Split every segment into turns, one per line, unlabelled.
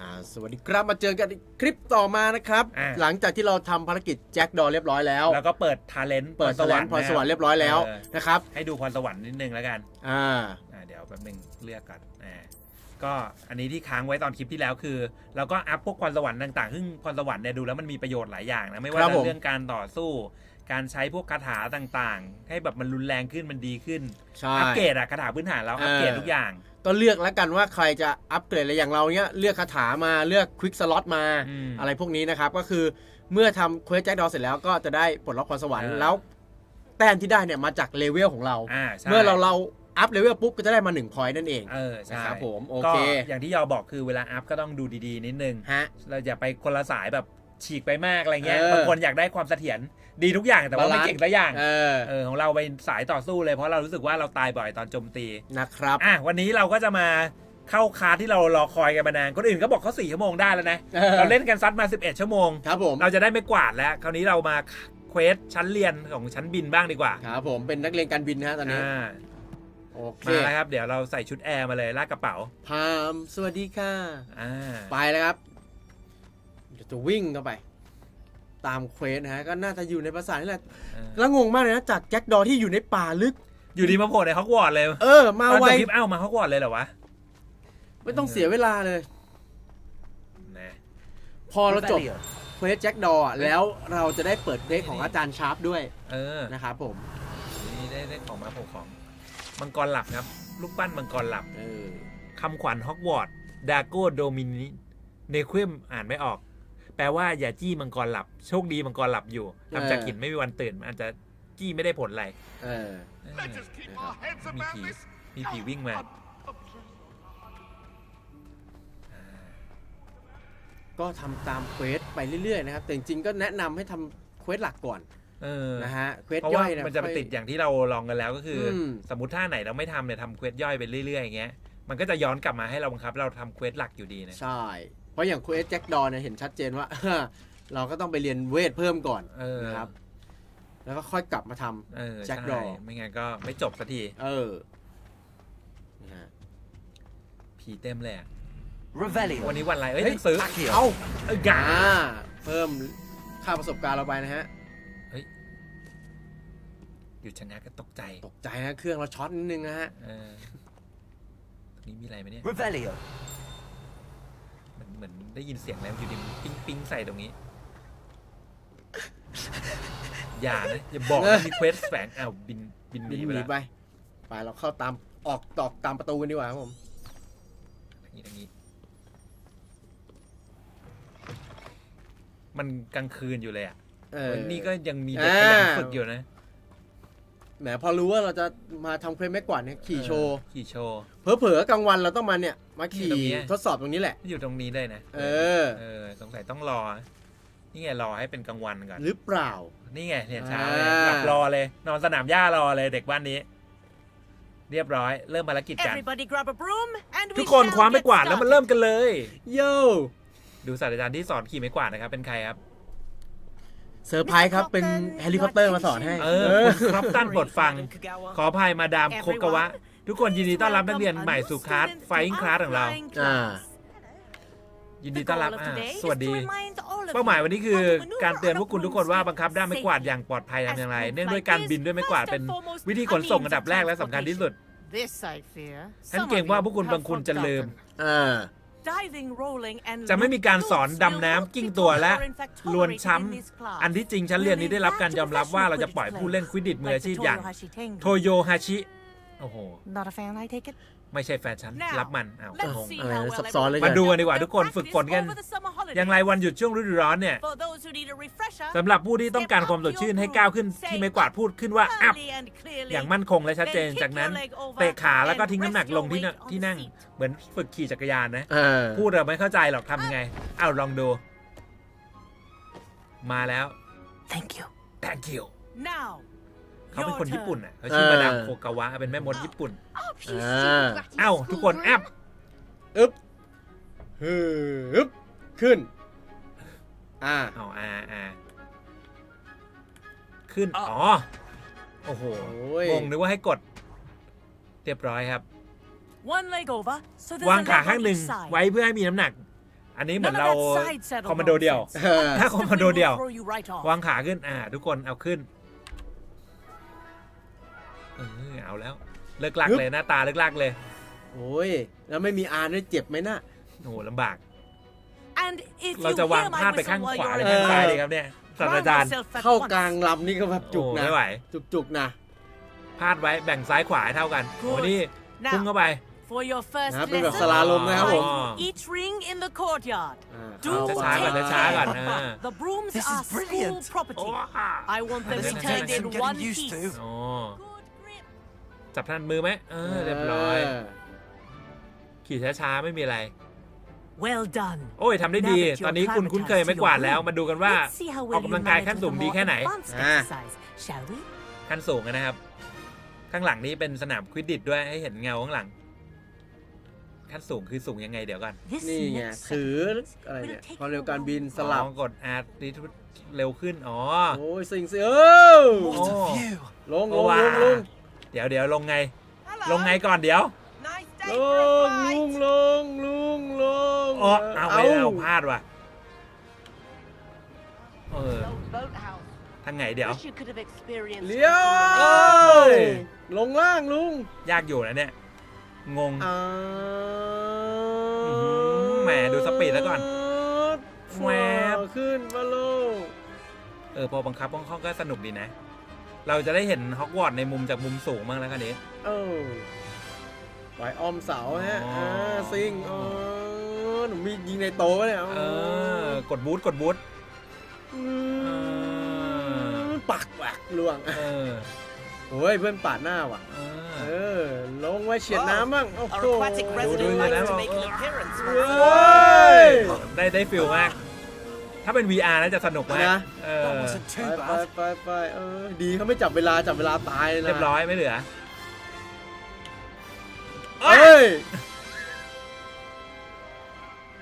อ่าสวัสดีครับมาเจอกันอีกคลิปต่อมานะครับ
อ่า
หลังจากที่เราทำภารกิจแจ็คดอเรียบร้อยแล้ว
แล้วก็เปิดทาเลนต์
เปิดสวรรค์พรสวรรค์เรียบร้อยแล้ว
เออ
นะครับ
ให้ดูพรสวรรค์นิดนึงแล้วกัน
อ่า
อ่าเดี๋ยวแป๊บนึงเลือกก่อนอ่าก็อันนี้ที่ค้างไว้ตอนคลิปที่แล้วคือ เราก็อัพพวกพรสวรรค์ต่างๆซึ่งพรสวรรค์เนี่ยดูแล้วมันมีประโยชน์หลายอย่างนะไม่ว่า
ครับ
จะ
ผม
เรื่องการต่อสู้ การใช้พวกคาถาต่างๆ ให้แบบมันรุนแรงขึ้นมันดีขึ้น
ใช่
อัปเกรดอะคาถาพื้นฐานเราอัปเกรด
เออ
ทุกอย่าง
ก็เลือกแล้วกันว่าใครจะอัปเกรดอะไรอย่างเราเนี้ยเลือกคาถามาเลือกควิกสล็อตมา
อืม
อะไรพวกนี้นะครับ ก็คือเมื่อทำเควสแจ็คดอเสร็จแล้วก็จะได้ปลดล็อกพรสวรรค์
เออ
แล้วแต้มที่ได้เนี่ยมาจากเลเวลของเรา
อ่าใช่
เมื่อเราเราอัพเลเวลปุ๊บก็จะได้มา1พอยต์นั่นเอง
เออใช่
นะครับผมโอ
ก็
เค
อย่างที่ยอบอกคือเวลาอัพก็ต้องดูดีๆ นิดนึง
ฮะ
เราอย่าไปคนละสายแบบ ฉีกไปมากอะไรเงี้ย
เออ
บางคนอยากได้ความเสถียรดีทุกอย่างแต่ว่าไม่
บาลานซ์
เก่งสักอย่าง
เออ
เออของเราไปสายต่อสู้เลยเพราะเรารู้สึกว่าเราตายบ่อยตอนโจมตี
นะครับ
อะวันนี้เราก็จะมาเข้าคาร์ทที่เรารอคอยกันมานานคนอื่นก็บอกเขาสี่ชั่วโมงได้แล้วนะ
เออ
เราเล่นกันซัดมา 11 ชั่วโมง
ครับผม
เราจะได้ไม่กวาดแล้ว คราวนี้เรามาเควสชั้นเรียนของชั้นบินบ้างดีกว่า
ครับผมเป็นนักเรียนการบินนะฮะตอนนี้
อ่า
โอเค
มาแล้วครับ เดี๋ยวเราใส่ชุดแอร์มาเลยลากกระเป๋า
พามสวัสดีค่ะ
อ่า
ไปแล้วครับเดี๋ยว จะวิ่งเข้าไป ตามเควสนะฮะก็น่าจะอยู่ในปราสาทนี่แหละ
เออ
แล้วงงมากเลยนะจากแจ็คดอที่อยู่ในป่าลึก
อยู่ดีมาโผล่ในฮอกวอตส์เลย
เออ มา
ตอน
ไว
จบคลิปเอ้ามาฮอกวอตส์เลยเหรอวะ
ไม่ต้องเสียเวลาเลย
นะ
พอเราจบเควสแจ็คดออะแล้วเราจะได้เปิดเพลงของอาจารย์ชาร์ปด้วย
เออ
นะครับผม
นี่ได้ได้ของมาโผล่ของมังกรหลับครับลูกปั้นมังกรหลับ
เออ
คำขวัญฮอกวอตส์ดาโกโดมินิเนควิมอ่านไม่ออก แปลว่าอย่าจี้มังกรหลับ โชคดีมังกรหลับอยู่ทำจากหินไม่มีวันตื่นมันอาจจะจี้ไม่ได้ผลอะไร
เออ
เออ
Let's just keep our heads
มี
about
ผี
this.
มีผีวิ่งมา
ก็ทำตามเควสไปเรื่อยๆนะครับ แต่จริงๆก็แนะนำให้ทำเควสหลักก่อน
เออ
นะฮะเควส
เพราะ
ย่
ว่า
อยนะ
มันจะไป
ค่อย
ติดอย่างที่เราลองกันแล้วก็คืออ
ม
สมมติท่าไหนเราไม่ทำเนี่ยทำเควสย่อยไปเรื่อยๆอย่างเงี้ยมันก็จะย้อนกลับมาให้เราบังคับ เราทำเควสหลักอยู่ดีนะ
ใช่เพ ราะอย่างเควสแจ็คดอเนี่ยเห็นชัดเจนว่า เราก็ต้องไปเรียนเวทเพิ่มก่อน
เออ
นะครับ แล้วก็ค่อยกลับมาทำ
เออ
แจ็ค
ใช่
ดอ
ไม่งั้นก็ไม่จบสักที
เออนะฮะ
ผีเต็มเลยอะ
Revelio.
วันนี้วันอะไรเอ้ย
เฮ้ย
หนังสือ
Accio.
เอ้า
เอ้ยกา
อ่าเพิ่มค่าประสบการณ์เราไปนะฮะ
หยุดชะงักก็ตกใจ
ตกใจนะเครื่องเราช็อตนิดนึงนะฮะ
เออตรงนี้มีอะไรไหมเนี่ย
Revelio.
เหมือนเหมือนได้ยินเสียงอะไรอยู่ดีมันปิ้งปิ้งใส่ตรงนี้ อย่านะอย่าบอกนะมีเควสแฝงอ้าวบินบินห
บิ
นี
น
ไป
หนี
แล้ว
ไปไปเราเข้าตามออกตอกตามประตูกันดีกว่าครับผม
ทางนี้ทางนี้ มันกลางคืนอยู่เลยอะ
เออ
วันนี้ก็ยังมีเด็กพ
อ่า
ยายามฝึกอยู่นะ
แหมพอรู้ว่าเราจะมาทำเควสแม็กกวาดเนี่ยขี่โชว์
เออขี่โชว์
เผลอๆกลางวันเราต้องมาเนี่ย มาขี่
ตรงนี้
ทดสอบตรงนี้แหละ
อยู่ตรงนี้เลยนะ
เออ
เออสงสัยต้องรอ นี่ไงรอให้เป็นกลางวันก่อน
หรือเปล่า
นี่ไงเนี่ยเช้า
อ่า
เลยหลับรอเลย นอนสนามหญ้ารอเลยเด็กบ้านนี้ เรียบร้อย เริ่มภารกิจกัน
Everybody grab a broom and
ทุ
we
กคน
shall
คว้าไม่
get
กวาดแล้วมัน
started.
เริ่มกันเลย
โย่
ดูศาสตราจารย์ที่สอนขี่ไม้กวาดนะครับ เป็นใครครับ
เซอร์ไพรส์ครับ เป็นเฮลิคอปเตอร์มาสอนให้
เออคุณครับตั้นโปรดฟัง ขออภัยมาดามโคกะวะ ทุกคนยินดีต้อนรับนักเรียนใหม่สู่คลาสไฟอิงคลาสของเรา
อ่า
ยินดีต้อนรับอ่าสวัสดี เป้าหมายวันนี้คือการเตือนพวกคุณทุกคนว่าบังคับด้ามไม้กวาดอย่างปลอดภัยทำอย่างไร เนื่องด้วยการบินด้วยไม้กวาดเป็นวิธีขนส่งอันดับแรกและสำคัญที่สุด
This I fear.
ฉันเกรงว่าพวกคุณบางคนจะลืม
อ่า
Diving, rolling and
จะไม่มีการสอนดำน้ำกิ้งตัวและลวนช้ำ อันที่จริงชั้นเรียนนี้ได้รับการยอมรับว่าเราจะปล่อยผู้เล่นควิดดิตมืออาชีพอย่างโทโยฮาชิ โอ้โห
Not a fan, I take it.
ไม่ใช่แฟนฉัน รับมันอ้าว
Let's
งง
see
อะไร
how
นะ
well
ซับซ้อนเลย
มา
กัน
ดูกันดีกว่าทุกคนฝึกฝนกัน
Over the summer holiday.
อย่างไรวันหยุดช่วงฤดูร้อนเนี่ย
For those who need a refresher,
สำหรับผู้ที่ต้องการความสดชื่นให้ก้าวขึ้นที่ไม้กวาดพูดขึ้นว่าอัพ
early and clearly,
อย่างมั่นคงและชัดเจนจากนั้นเตะขาแล้วก็ทิ้งน้ำหนักลงที่นั่งที่นั่ง เหมือนฝึกขี่จักรยานนะ
เออ
พูดเราไม่เข้าใจหรอกทำยังไงอ้าวลองดู มาแล้ว
Thank you.
thank you
Now,
เขาเป็นคน
your
ญี่ปุ่น
turn.
อะเขาชื่อ
เออ
มาดามโคกาวะเป็นแม่มดญี่ปุ่น
อ่า
เอ้าทุกคนอัพ
อึ๊บฮึอึ๊บ ขึ้น อ่า
เอาอ่าอ่าขึ้น อ๋อ โอ้โห
โอ้ย
งงนึกว่าให้กด เรียบร้อยครับ
One leg over, so there's
วาง
a
ขา
leg
ข้าง
on
หนึ่ง
each side.
ไว้เพื่อให้มีน้ำหนัก อันนี้เหมือน
None of
เรา
that side saddle
คอมมานโดเดียว
nonsense.
เออ
ถ้าคอมมานโด
Simply
เดียว
will throw you right off.
วางขาขึ้น อ่า ทุกคนเอาขึ้น เออเอาแล้ว เลิกลัก
ฮึบ
เลยหน้าตาเลิกลักเลย
โอ้ย แล้วไม่มีอาร์ด้วยเจ็บไหมน่ะ
โอ้โหลำบาก
And if
เรา
you
จะวาง
hear my
พาดไป
whistle
ข้าง
while
ขวา
you're
หรือ
in
ข้าง
the
ซ้าย
back,
ดีครับเนี่ยศาสต
prime
ราจารย์
yourself at
เข้า
once.
กลางลำนี่ก็แบบจุก
โอ้
นะ
ไม่ไหว
จุกจุกๆนะ
พาดไว้แบ่งซ้ายขวาให้เท่ากันโอ้นี่พุ่ง
Now,
เข้าไป
for your first
นะเป็นแบบ
lesson,
สลาลมนะครับผม
find each ring in the courtyard.
อ่า
Do
เข้า
ช้าๆก่อน
ไป
ช้าๆก่อนอ่า
The brooms
This is
are school
brilliant.
โอ้
property. I want them
This is
returned
taking
in
some getting
one
used
piece.
to.
โอ้
Good grip.
จับทันมือไหมเออเรียบร้อย ขี่ช้าๆ ไม่มีอะไร
Well done.
โอ้ยทำได้ดี ตอนนี้คุณคุ้นเคยไม่กวาดแล้ว มาดูกันว่า
Let's see how
อ
well
อกกำลังกายขั้นสูงดีแค่ไหน
you manage the more
Ah.
advanced exercise, shall we?
ขั้นสูงนะครับ ข้างหลังนี้เป็นสนามควิดดิดด้วยให้เห็นเงาข้างหลัง ขั้นสูงคือสูงยังไงเดี๋ยวก่อน
This
นี่ไง
next
ถือ
segment
อะไรเนี่ย
will take
ความเร็ว
you
การบิน
along.
สลับ
อ๋อกดอาร์ตเร็วขึ้น อ๋อ
โอ้ยสิงสิเออ
What
Oh.
a view!
ลง
โอ้
ลง
ว้า
ลงลง
เดี๋ยวเดี๋ยวลงไง ลงไงก่อนเดี๋ยว
Nice
ลงลุงลงลุงลง
อ๋อเอาไปเอาพลาดว่ะเออ
boathouse.
ทางไหนเดี๋ยว
Wish you could have experienced
เลี้ยว
เอ้ย
ลงล่างลุง
ยากอยู่นะเนี่ย งง
อ่า
อื้อหือแหมดูสปีดแล้วก่อนแหวบ
ขึ้นมาโลง
เออพอบังคับห้องๆก็สนุกดีนะ เราจะได้เห็นฮอกวอตส์ในมุมจากมุมสูงบ้างแล้วคันนี้
เออ ไหวออมเสาฮะ
อ๋ออ่
อ่าซิงอ๋อหนูมียิงในโตะเนี่ย
เออกดบูทกดบูท
อืมปักแหวกล่วง
เออ
โอ้ยเพื่อนปาดหน้าว่ะ
เอ
เอ
อ
อลงไว้เฉียดน้ำบ้างโอ้โห
Our aquatic
do
resident
you
likes
know?
to make an appearance
เฮ
once in a ้ while.
ย
ได้ได้ฟิลมากถ้าเป็น VR น่าจะสนุกมาก
นะ
เอ
That
อ
wasn't
ไป
too
ไป
bad.
ไปไปเออดีเขาไม่จับเวลาจับเวลาตายเลยนะ
เรียบร้อยไม่เหลือ
เอ้ย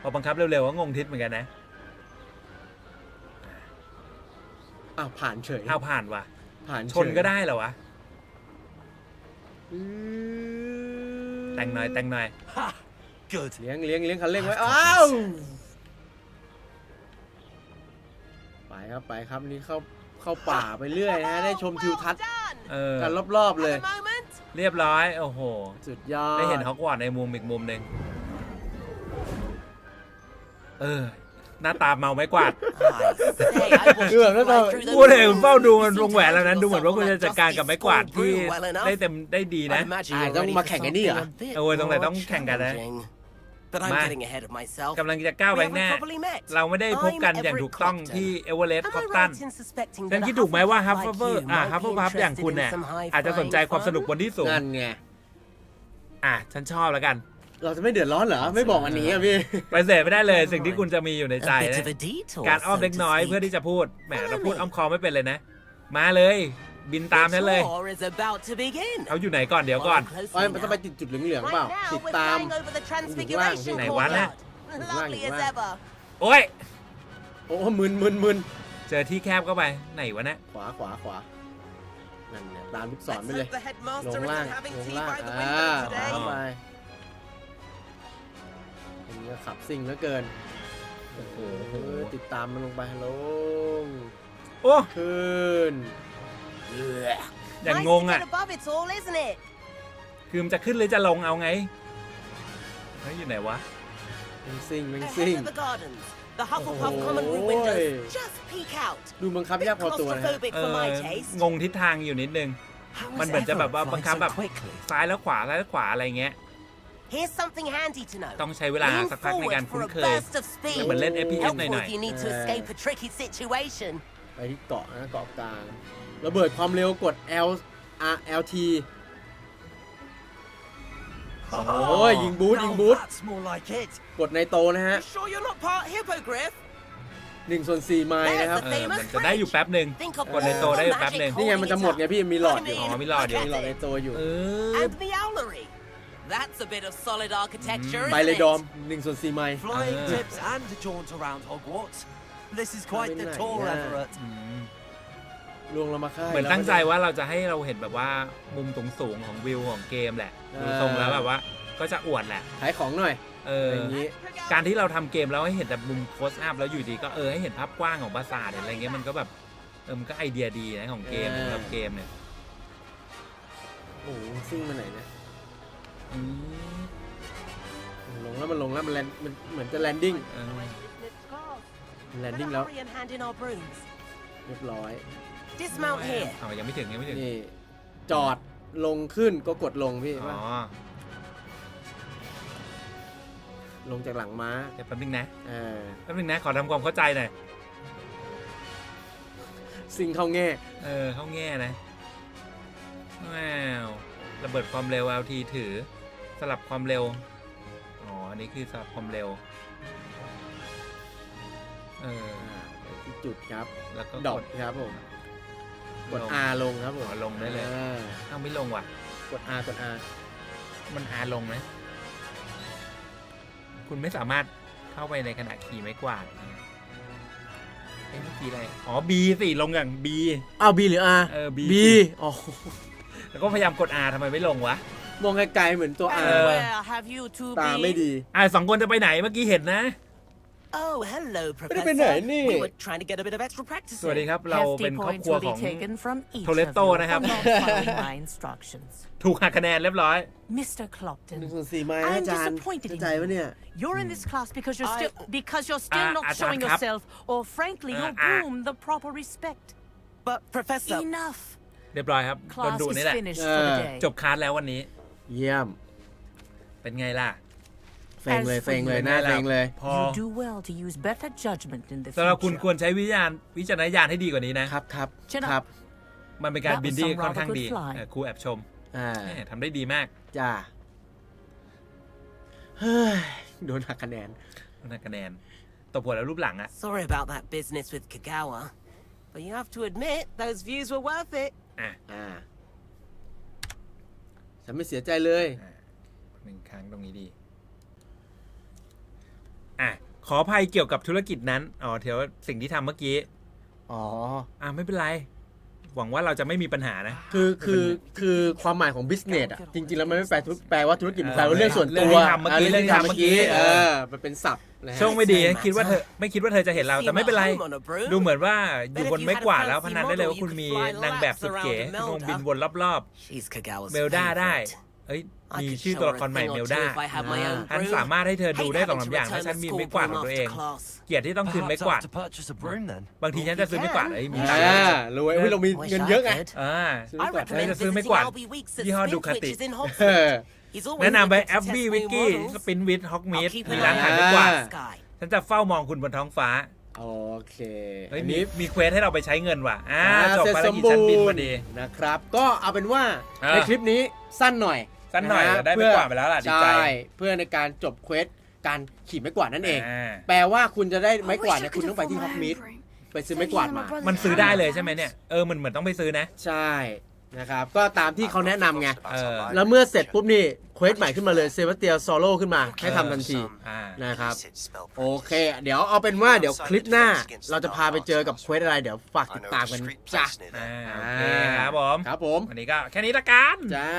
พอบังคับเร็วๆก็งงทิศเหมือนกันนะ
อ้าวผ่านเฉย
เอาผ่านว่ะ
ผ่านเฉย
ชนก็ได้เหรอวะ
อืม
แต่งหน่อยแต่งหน่อย
Ha! Good.
เลี้ยงเลี้ยงเลี้ยงคันเร่งไว้ อ้าว ไปครับไปครับนี่เข้าเข้าป่าไปเรื่อยนะได้ชมทิวทัศน์
Done.
เออ
กันรอบๆเลย
Have a moment.
เรียบร้อย โอ้โห
สุดยอด
ได้เห็นฮอกวอตส์ในมุมอีกมุมหนึ่งเออ หน้าตาเมาไม้กวาด
Hey, I watched
Đưa
you
nó
fly
thôi.
through the
พูดเลยเฝ้าดูมัน
You
ว
seem
ง
to
แหวน
have
แล้วนั้นดูเหมือนว่าคุณ
yourself
จะจัดการกับไม้กวาด
a
ที่
brew well enough.
ได้เต็มได้ดี
I
นะ
imagine
À,
you're
don't
ready
mà
for
khẳng cái đi à?
something a bit
Ôi, tông này
more
tông khẳng cả đấy.
challenging. But I'm
Mà.
getting ahead of myself.
กำลังจะก้าว
We
ไป
haven't
แน่
properly met.
เราไม่ได้พบกันอย่างถูกต้องที่เอเวอเรสต์
Am
คอ
I
ปตัน
right in suspecting
ฉัน
that
คิด
a
ถูกไหมว่า ฮัฟ
Hufflepuff
เฟอ
like
ร์
you
อ่า
might
ฮัฟ
be
เฟิลพัฟอย่าง
interested
คุณ
in
เนี่ย
some
อาจจะสนใจ
high-flying
ความสนุก
fun?
บนที่สูง
นั่นไง
อะ ฉันชอบแล้วกัน
เราจะไม่เดือดร้อนเหรอ ไม่บอกอันนี้อะพี่
ไปเสพไม่ได้เลยสิ่งที่คุณจะมีอยู่ในใจ
A bit
นะ
of a detour,
การอ้อม
so
เล็ก
to
น้อย
speak.
เพื่อที่จะพูด แหม เราพูดอ้อมคอไม่เป็นเลยนะ มาเลย บินตามฉันเลย
The tour is about to begin.
เขาอยู่ไหนก่อนเดี๋ยวก่อน
Follow
ไป
closely
มันจะไป
now.
ติดจุดเหลืองๆเปล่า
Right now,
ติด
we're
ตาม
flying over the
อยู่ข้างล่าง
Transfiguration
ไหนวะน่ะ
courtyard.
อยู่ข้างล่าง
Lovely
อยู่
as
ข้างล่าง
ever.
โอ้ย
โอ้มึนมึนมึน
เจอที่แคบเข้าไปไหนวะเนี่ย
ขวาขวาขวานั่นเนี่ยตามลูกศร
Let's
ไปเลย
hope the
ล
headmaster
งล่าง
isn't having
ลง
tea
ล่าง
by the
อ่า
window
ขวา
today.
เข้าไปเป็นเรือขับซิ่งเหลือเกิน
โอ้โห
เออติดตามมันลงไปลง
โอ้
ขึ้น
อย่าง
Nice
ง
to
งอะ
get above it all, isn't it?
คือมันจะขึ้นหรือจะลงเอาไง เฮ้ยอยู่ไหนวะ
เป็นซิ่งเป็น
Ahead
ซิ่ง
of the gardens. The Hufflepuff
Oh,
common room
oi.
windows just peek out.
ดูบังคับยากพอตัวนะฮะ
Claustrophobic
เอ
for
อ
my taste.
งงทิศทางอยู่นิดนึง
How
Mình
has
bình cho bà-
Everett
bà-
flying
bằng khám
so
bà-
quickly?
ซ้ายแล้วขวาซ้ายแล้วขวาอะไรเงี้ย
Here's something handy to know.
ต้องใช้เวลา
Lean
สักพักในการ
forward
คุ้น
for
เค
a
ย
burst of speed.
เหมือนเล่น FPS ห
Helpful
น่อย
if you need to
Uh.
escape a tricky situation.
ไปที่เกาะนะเกาะกลาง ระเบิดความเร็วกด L R L T โอ้ยยิงบูทยิง
Now
บูท
That's more like it.
กดในโตนะฮะ
You sure you're not part hippogriff?
1ส่วน4ไมล์นะครับ
ๆเออมันจะได้อยู่แป๊บหนึ่ง
Think of
กดในโต
all
ได้
the
อยู่แป๊บ
magic
หนึ่ง
นี่ไงมันจะหมดไงพี่มีหลอดอยู่
I mean,
อ๋อมีหลอดอยู่
look
มี
at
หลอดใน
it.
โตอยู่
เออ
And the owlery. That's a bit of solid architecture,
ไป
isn't
เลย
it?
ดอม1ส่วน4ไมล์
Flying
Ah.
tips and a jaunt around Hogwarts. This is quite the
Bên này
tour,
nha.
Everett.
อืม
ลวงเรามาค่าย
เหมือน
แล้ว
ตั้งใจว่าเราจะให้เราเห็นแบบว่ามุมสูงๆของวิวของเกมแหละ
เออ
ดูทรงแล้วแบบว่า ก็จะอวดแหละ
ขายของหน่อย
เอ
อะไร
อ
อย่างนี้
การที่เราทำเกมแล้วให้เห็นแต่มุมโคสอัพแล้วอยู่ดีก็เออให้เห็นภาพกว้างของปราสาทอะไรเงี้ยมันก็แบบเออมันก็ไอเดียดีนะของเกม
เออ
สำหรับเกมเนี่ย
โอ้โหซิ่งมาไหนเนี่ย
อืม
ลงแล้วมันลงแล้วมันแลนมันเหมือนจะแลนดิ้ง
เออ
แลนดิ้งแล้ว
Hurry and hand in our brooms.
เรียบร้อย
Dismount here.
เอายังไม่ถึงยังไม่ถึง
นี่ จอดลงขึ้นก็กดลงพี่
อ๋
ว่า
อ
ลงจากหลังม้า
เดี๋ยวแป๊บนึงนะ
เออ
แป๊บนึงนะ ขอทำความเข้าใจหน่อย
ซิ่งเข้าแง่
เออเข้าแง่นะว้าวระเบิดความเร็ว LT ถือ สลับความเร็ว อ๋อ อันนี้คือสลับความเร็ว เออ
อ่าไปที่จุดครับ
แล้วก็
ด
ก
อท
ด
ครับผม กด
ลง
R ลงครับผม
อ๋อลงได้เลย
อ่า
เอ้าไม่ลงว่ะ
กด R กด R
มันอาลงไหมคุณไม่สามารถเข้าไปในขณะขี่ไม้กวาดเอ้ยเมื่อกี้อะไร อ๋อ B สิ ลงอย่าง B
อ้าว B หรือ R
เออ B
B อ๋อ
แล้วก็พยายามกด R ทำไมไม่ลงวะ
มองไกลๆเหมือนตัว
เอ
R
อ
Where have you two
ตาไม่
been?
ดี
อะสองคนจะไปไหนเมื่อกี้เห็นนะ
Oh, hello,
ไม่ได้ไปไหน
Professor.
นี่
We were trying to get a bit of extra practice
สวัสดี
in.
ครับ เรา
Hefty
เป็นครอบ
points
ครัว
will
ของ
be taken from each
Toretto
of you
นะครับ
for not following my instructions.
ถูกหักคะแนนเรียบร้อย
Mr.
หนึ่ง
Clopton,
ส่วนสี่ไม้นะ
I'm
อาจารย์
disappointed in
เข้าใจปะเนี่ย
you're in this class because you're still because you're still
Ah,
not
Ajahn
showing
Kap.
yourself or frankly your
Ah, ah.
broom the proper respect.
But, Professor,
Enough.
เรียบร้อยครับโดน
Class
ดู
is
นี่แหละ
finished for the
Ah.
day.
จบคลาสแล้ววันนี้
เยี่ยม
เป็นไงล่ะ
เฟงเลย
As for
เฟงเลย
you
หน้า
ได้แล้ว
เฟงเลย
พอ
You do well to use better judgment in the
สำหรับคุณ
future.
ควรใช้วิจารณ์วิจารณญาณให้ดีกว่านี้นะ
ครับครับ
เช่น
ครับ
มันเป็นการ
That was
บินที่
some
ค่อนข้าง
rather
ดี
good fly
เออครูแอบชม
อ่า
แหม่ทำได้ดีมาก
จ้า เฮ้ย โดนหักคะแนน
นักคะแนน ตบหัวแล้วรูปหลังอะ
sorry about that business with Kagawa. But you have to admit, those views were worth it.
อะ
อ่า ฉันไม่เสียใจเลย
หนึ่งครั้งตรงนี้ดี อะขออภัยเกี่ยวกับธุรกิจนั้นอ๋อเดี๋ยวสิ่งที่ทำเมื่อกี้
อ๋อ
อะไม่เป็นไร หวังว่าเราจะไม่มีปัญหานะ
คือคือคือความหมายของ business อะ จริงๆ แล้วมันไม่แปลธุรแปลว่าธุรกิจมันแปลว่า
เออ
เรื่องส่วน
เรื่
ตั
อง
ว
ที่ทำเมื่อกี้
เรื่องที่ทำเมื่อกี้
เรื่
เอ
องที่ทำเมื่อกี้
อมันเป็นศัพท์นะฮะ
โชคไม่ดี
Same
คิดว่าเธอ
matter.
ไม่คิดว่าเธอจะเห็นเราแต่ไม่เป็นไร
Home on a broom.
ดูเหมือนว่าอยู่
But
บ
if
น
you
ไม้
had a
กวาดแล้ว
fancy
พนันได้เลยว่า
model,
คุณ
you
มี
could fly
นางแบบสุดเก๋
laps around
คุณคง
Imelda
บินวนรอบ
She's Kagawa's
ๆเมลดาได้
favorite.
เอ้ย
I
มี
could
ชื่อ
show
ตัว
her
ละ
a
ครใหม่
thing
เม
or
ล
two
ดา
if I had my own
ฉัน
broom.
สามารถให้เธอดู
Hate
ได้สอง
having
สาม
to
อย่าง
return
ถ้าฉัน
the
มี
school
ไม้กวาดข
broom
องตัวเอง
after class.
เกลียดที่ต้องคืนไม้
Perhaps
กวาด
I have to purchase a broom then.
บางทีฉันจะซื้อไม้กวาดเอ้ยมี
อ่
ตังค์แล้วา
รวยเฮ้ยเรามี
Wish
เงิน
I
เยอะไง
could.
อ่า
ซื้อ
I
ไว้ก่อน
recommend
จะซื้อ
visiting
ไม่กวาด
Albie Weeks at
ยี่ห้อ
Spin
Ducati.
Twitches in
เอ
Hogsmeade.
อ
He's always
แนะนำไป
looking to
แอฟ
test
บี้
new
วิกกี้
models.
สปินวิดฮอกมีด
I'll keep
มี
an
ร้าน
eye
ขาย
out
ไม้
for
กวาด
the sky.
ฉันจะเฝ้ามองคุณบนท้องฟ้า
โอเค
เฮ้ย
อัน
มี
นี้
มีเควสให้เราไปใช้เงินว่ะอ่า
อ่า
จบ
เสร็จ
ภาร
สม
กิจ
บู
ชั้นบินพ
ร
อ
ณ์
ดี
นะครับ ก็เอาเป็นว่า
เออ
ในคลิปนี้สั้นหน่อย
สั้นหน่อยะ
ฮะ
แต่ได้ไม้กวาดไปแล้วล่ะดีใจ
ใช่เพื่อในการจบเควสการขี่ไม้กวาดนั่นเอง
อ่า
แปลว่าคุณจะได้ไม้กวาดเนี่ยคุณต้องไปที่ฮอกมิดไปซื้อไม้กวาดมา
มันซื้อได้เลยใช่ไหมเนี่ย เออ มันเหมือนต้องไปซื้อนะ
ใช่นะครับ ก็ตามที่เขาแนะนำไง
เออ
แล้วเมื่อเสร็จปุ๊บนี่เควสใหม่ขึ้นมาเลยเซบาสเตียโซโล่ขึ้นมาให้ทำทันที
อ่า
นะครับ โอเค เดี๋ยวเอาเป็นว่าเดี๋ยวคลิปหน้า เราจะพาไปเจอกับเควสอะไร เดี๋ยวฝากติดตามกันจ้ะ
อ่าโอเคครับผม
ครับผม
วันนี้ก็แค่นี้ละกัน
จ้า